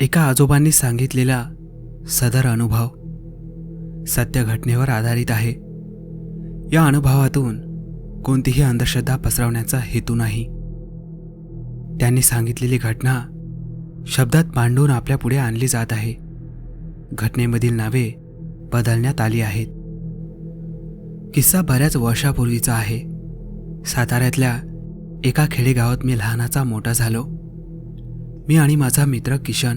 एका आजोबांनी सांगितलेला सदर अनुभव. सत्य घटनेवर आधारित आहे. या अनुभवातून कोणतीही अंधश्रद्धा पसरवण्याचा हेतू नाही. त्यांनी सांगितलेली घटना शब्दात मांडून आपल्या पुढे आणली जात आहे. घटनेमधील नावे बदलण्यात आली आहेत. किस्सा बऱ्याच वर्षापूर्वीचा आहे. साताऱ्यातल्या एका खेडेगावात मी लहानाचा मोठा झालो. मी आणि माझा मित्र किशन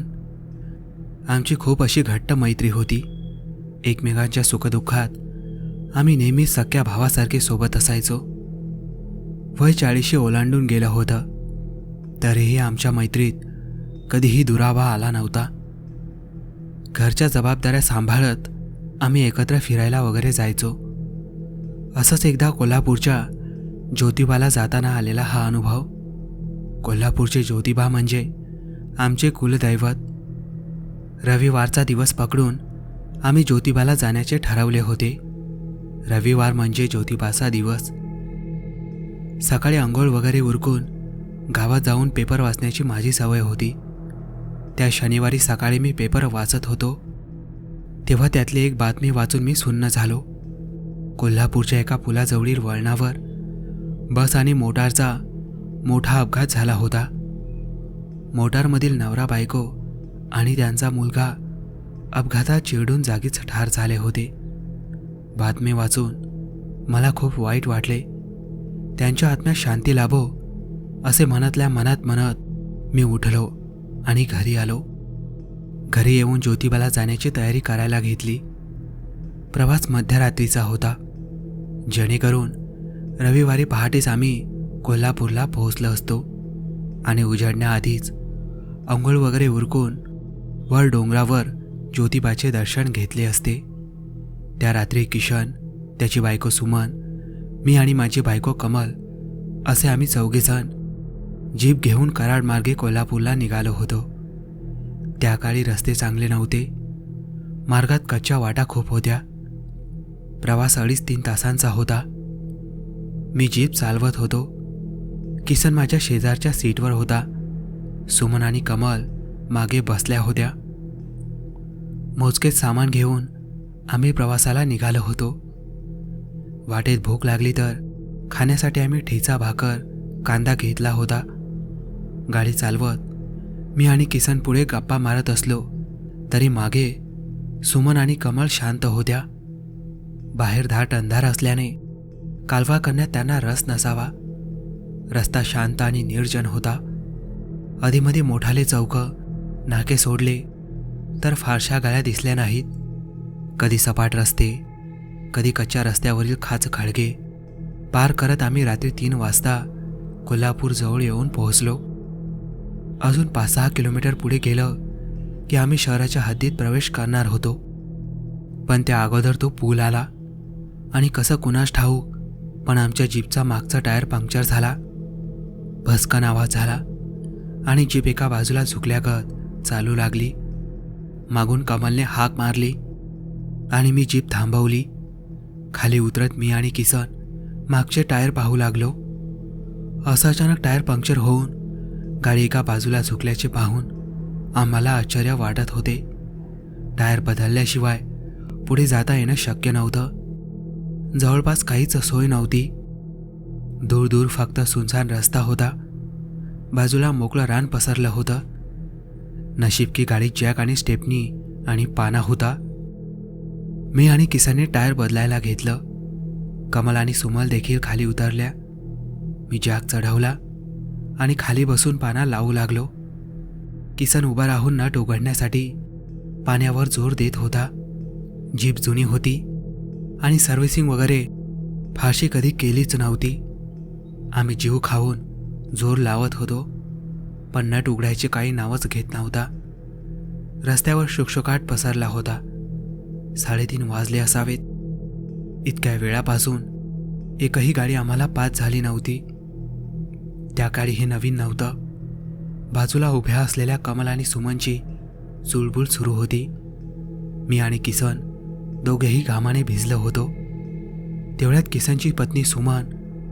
आमची खूप अशी घट्ट मैत्री होती. एकमेकांच्या सुखदुःखात आम्ही नेहमी सख्या भावासारखे सोबत असायचो. वय चाळीशी ओलांडून गेलं होतं. तरीही आमच्या मैत्रीत कधीही दुरावा आला नव्हता. घरच्या जबाबदाऱ्या सांभाळत आम्ही एकत्र फिरायला वगैरे जायचो. असंच एकदा कोल्हापूरच्या ज्योतिबाला जाताना आलेला हा अनुभव. कोल्हापूरचे ज्योतिबा म्हणजे आमचे कुलदैवत. रविवारचा दिवस पकडून आम्ही ज्योतिबाला जाण्याचे ठरवले होते. रविवार म्हणजे ज्योतिबाचा दिवस. सकाळी आंघोळ वगैरे उरकून गावात जाऊन पेपर वाचण्याची माझी सवय होती. त्या शनिवारी सकाळी मी पेपर वाचत होतो. तेव्हा त्यातली एक बातमी वाचून मी सुन्न झालो. कोल्हापूरच्या एका पुलाजवळील वळणावर बस आणि मोटारचा मोठा अपघात झाला होता. मोटारमधील नवरा बायको आणि त्यांचा मुलगा अपघातात चिरडून जागीच ठार झाले होते. बातमी वाचून मला खूप वाईट वाटले. त्यांच्या आत्म्यात शांती लाभो असे मनातल्या मनात म्हणत मी उठलो आणि घरी आलो. घरी येऊन ज्योतिबाला जाण्याची तयारी करायला घेतली. प्रवास मध्यरात्रीचा होता. जेणेकरून रविवारी पहाटेच आम्ही कोल्हापूरला पोहोचलो असतो आणि उजाडण्याआधीच अंघोळ वगैरे उरकून वर डोंगरावर ज्योतिबाचे दर्शन घेतले असते. त्या रात्री किशन त्याची बायको सुमन मी आणि माझी बायको कमल असे आम्ही चौघेजण जीप घेऊन कराड मार्गे कोल्हापूरला निघालो होतो. त्या काळी रस्ते चांगले नव्हते. मार्गात कच्च्या वाटा खूप होत्या. प्रवास अडीच तीन तासांचा होता. मी जीप चालवत होतो. किसन माझ्या शेजारच्या सीटवर होता. सुमन आणि कमल मागे बसल्या होत्या. मोजकेच सामान घेऊन आम्ही प्रवासाला निघालो होतो. वाटेत भूक लागली तर खाण्यासाठी आम्ही ठेचा भाकर कांदा घेतला होता. गाडी चालवत मी आणि किसन पुढे गप्पा मारत असलो तरी मागे सुमन आणि कमल शांत होत्या. बाहेर धाट अंधार असल्याने कालवा करण्यात त्यांना रस नसावा. रस्ता शांत आणि निर्जन होता. अधीमध्ये मोठाले चौक नाके सोडले तर फारशा गाड्या दिसल्या नाहीत. कधी सपाट रस्ते कधी कच्च्या रस्त्यावरील खाच खळगे पार करत आम्ही रात्री तीन वाजता कोल्हापूरजवळ येऊन पोहोचलो. अजून पाच सहा किलोमीटर पुढे गेलं की आम्ही शहराच्या हद्दीत प्रवेश करणार होतो. पण त्या अगोदर तो पूल आला आणि कसं कुणास ठाऊक पण आमच्या जीपचा मागचा टायर पंक्चर झाला. भस्कन आवाज झाला आणि जीप एका बाजूला झुकल्यागत चालू लागली. मागून कमलने हाक मारली आणि मी जीप थांबवली. खाली उतरत मी आणि किसन मागचे टायर पाहू लागलो. असं अचानक टायर पंक्चर होऊन गाडी एका बाजूला झुकल्याचे पाहून आम्हाला आश्चर्य वाटत होते. टायर बदलल्याशिवाय पुढे जाता येणं शक्य नव्हतं. जवळपास काहीच सोय नव्हती. दूर दूर फक्त सुनसान रस्ता होता. बाजूला मोकळं रान पसरलं होतं. नशीब की गाडीत जॅक आणि स्टेपनी आणि पाना होता. मी आणि किसनने टायर बदलायला घेतलं. कमल आणि सुमल देखील खाली उतरल्या. मी जॅक चढवला आणि खाली बसून पाना लावू लागलो. किसन उभा राहून नट उघडण्यासाठी पाण्यावर जोर देत होता. जीप जुनी होती आणि सर्व्हिसिंग वगैरे फारशी कधी केलीच नव्हती. आम्ही जीव खाऊन जोर लावत होतो. पण नट उघडायचे काही नावच घेत नव्हता. रस्त्यावर शुकशुकाट पसरला होता. साडेतीन वाजले असावेत. इतक्या वेळापासून एकही गाडी आम्हाला पास झाली नव्हती. त्या काळी हे नवीन नव्हतं. बाजूला उभ्या असलेल्या कमल आणि सुमनची चुळबुळ सुरू होती. मी आणि किसन दोघेही घामाने भिजलो होतो. तेवढ्यात किसनची पत्नी सुमन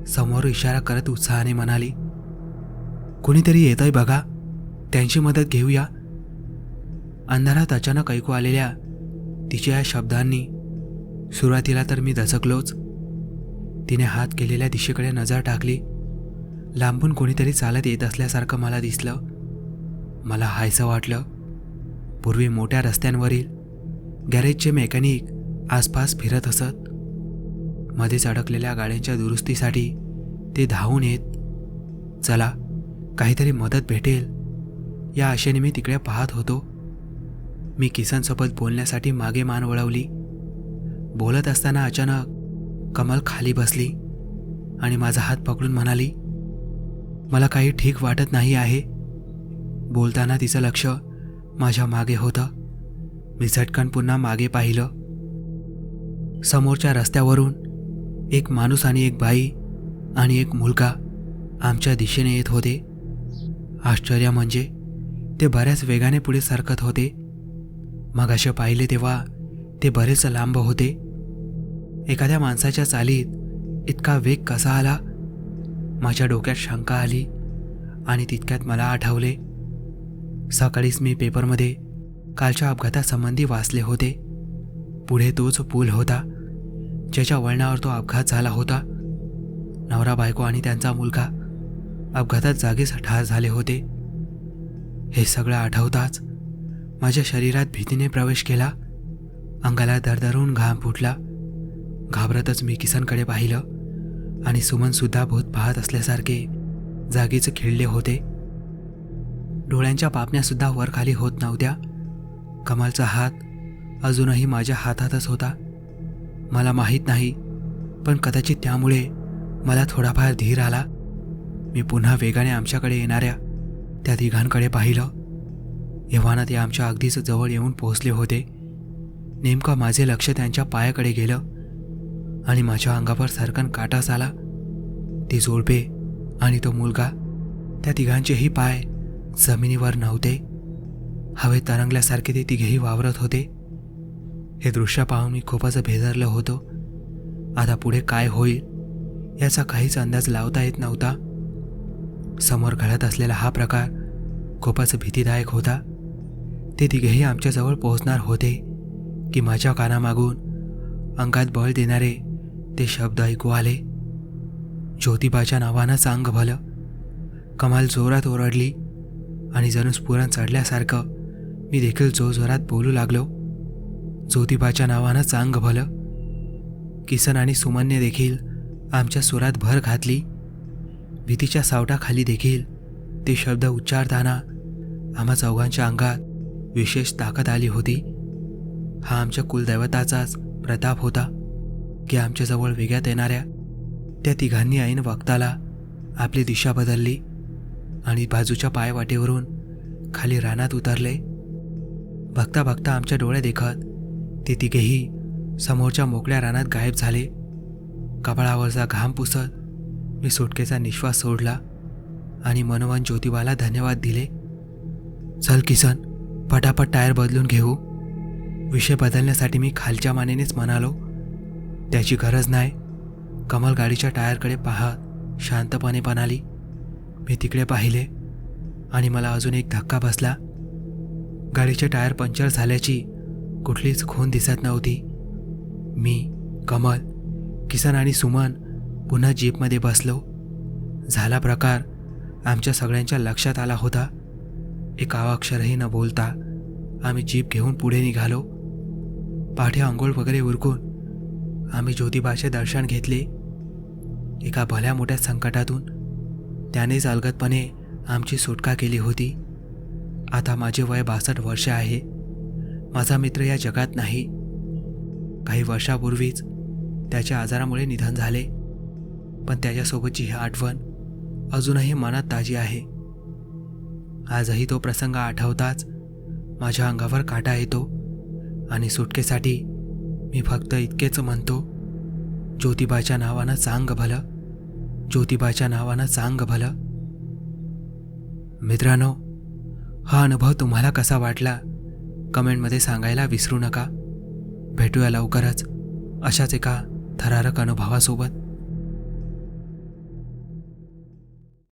समोर इशारा करत उत्साहाने म्हणाली कोणीतरी येत आहे बघा. त्यांची मदत घेऊया. अंधारात अचानक ऐकू आलेल्या तिच्या या शब्दांनी सुरुवातीला तर मी दचकलोच. तिने हात केलेल्या दिशेकडे नजर टाकली. लांबून कोणीतरी चालत येत असल्यासारखं मला दिसलं. मला हायसं वाटलं. पूर्वी मोठ्या रस्त्यांवरील गॅरेजचे मेकॅनिक आसपास फिरत असत. मध्येच अडकलेल्या गाड्यांच्या दुरुस्तीसाठी ते धावून येत. चला काहीतरी मदत भेटेल. या आशेने मी तिकडे पाहत होतो. मी किसनसोबत बोलण्यासाठी मागे मान वळवली. बोलत असताना अचानक कमल खाली बसली आणि माझा हात पकडून म्हणाली मला काही ठीक वाटत नाही आहे. बोलताना तिचं लक्ष माझ्या मागे होतं. मी झटकन पुन्हा मागे पाहिलं. समोरच्या रस्त्यावरून एक माणूस आणि एक बाई आणि एक मुलगा आमच्या दिशेने येत होते. आश्चर्य म्हणजे ते बऱ्याच वेगाने पुढे सरकत होते. मग असे पाहिले तेव्हा ते बरेच लांब होते. एखाद्या माणसाच्या चालीत इतका वेग कसा आला? माझ्या डोक्यात शंका आली आणि तितक्यात मला आठवले. सकाळीच मी पेपरमध्ये कालच्या अपघातासंबंधी वाचले होते. पुढे तोच पूल होता ज्याच्या वळणावर तो अपघात झाला होता. नवरा बायको आणि त्यांचा मुलगा अपघातात जागीच ठार झाले होते. हे सगळं आठवताच माझ्या शरीरात भीतीने प्रवेश केला. अंगाला दरदरून घाम फुटला. घाबरतच मी किसनकडे पाहिलं आणि सुमनसुद्धा भूत पाहत असल्यासारखे जागीच खिळले होते. डोळ्यांच्या पापण्यासुद्धा वरखाली होत नव्हत्या. कमालचा हात अजूनही माझ्या हातातच होता. मला माहीत नाही पण कदाचित त्यामुळे मला थोडाफार धीर आला. मी पुन्हा वेगाने आमच्याकडे येणाऱ्या त्या तिघांकडे पाहिलं. एव्हाना ते आमच्या अगदीच जवळ येऊन पोहोचले होते. नेमकं माझे लक्ष त्यांच्या पायाकडे गेलं आणि माझ्या अंगावर सरकन काटास आला. ती जोडपे आणि तो मुलगा त्या तिघांचेही पाय जमिनीवर नव्हते. हवेत तरंगल्यासारखे ते तिघेही वावरत होते. हे दृश्य पाहून मी खूपच भेदरलं होतो. आता पुढे काय होईल याचा काहीच अंदाज लावता येत नव्हता. समोर घडत असलेला हा प्रकार खूपच भीतीदायक होता. ते तिघेही आमच्याजवळ पोहोचणार होते की माझ्या कानामागून अंगात बळ देणारे ते शब्द ऐकू आले. ज्योतिबाच्या नावानं चांग भलं. कमाल जोरात ओरडली आणि जणू स्फुरण चढल्यासारखं मी देखील जोरजोरात बोलू लागलो. ज्योतिबाच्या नावानं चांग भलं. किसन आणि सुमनने देखील आमच्या सुरात भर घातली. भीतीच्या सावटाखाली देखील ते शब्द उच्चारताना आम्हा चौघांच्या अंगात विशेष ताकद आली होती. हा आमच्या कुलदैवताचाच प्रताप होता की आमच्याजवळ वेगळ्यात येणाऱ्या त्या तिघांनी ऐन वक्ताला आपली दिशा बदलली आणि बाजूच्या पायवाटेवरून खाली रानात उतरले. बघता बघता आमच्या डोळे देखत ते तिघेही समोरच्या मोकळ्या रानात गायब झाले. कपाळावरचा घाम पुसत मी सुटकेचा निश्वास सोडला आणि मनोवन ज्योतिबाला धन्यवाद दिले. चल किसन पटापट टायर बदलून घेऊ. विषय बदलण्यासाठी मी खालच्या मानेनेच म्हणालो त्याची गरज नाही. कमल गाडीच्या टायरकडे पाहत शांतपणे म्हणाली. मी तिकडे पाहिले आणि मला अजून एक धक्का बसला. गाडीचे टायर पंक्चर झाल्याची कुठलीच खून दिसत नव्हती. मी कमल किसन आणि सुमन पुन्हा जीपमध्ये बसलो. झाला प्रकार. आमच्या सगळ्यांच्या लक्षात आला होता. एक अक्षरही न बोलता आम्ही जीप घेऊन पुढे निघालो. पाठी आंघोळ वगैरे उरकून आम्ही ज्योतिबाचे दर्शन घेतले. एका भल्या मोठ्या संकटातून त्यानेच अलगतपणे आमची सुटका केली होती. आता माझे वय बासष्ट वर्ष आहे. माझा मित्र या जगात नाही. काही वर्षापूर्वीच त्याच्या आजारामुळे निधन झाले. पण त्याच्यासोबतची ही आठवण अजूनही मनात ताजी आहे. आजही तो प्रसंग आठवताच माझ्या अंगावर काटा येतो आणि सुटकेसाठी मी फक्त इतकेच म्हणतो ज्योतिबाच्या नावानं सांग भलं ज्योतिबाच्या नावानं चांग भलं. मित्रांनो हा अनुभव तुम्हाला कसा वाटला? कमेंटमध्ये सांगायला विसरू नका. भेटूया लवकरच अशाच एका थरारक अनुभवासोबत.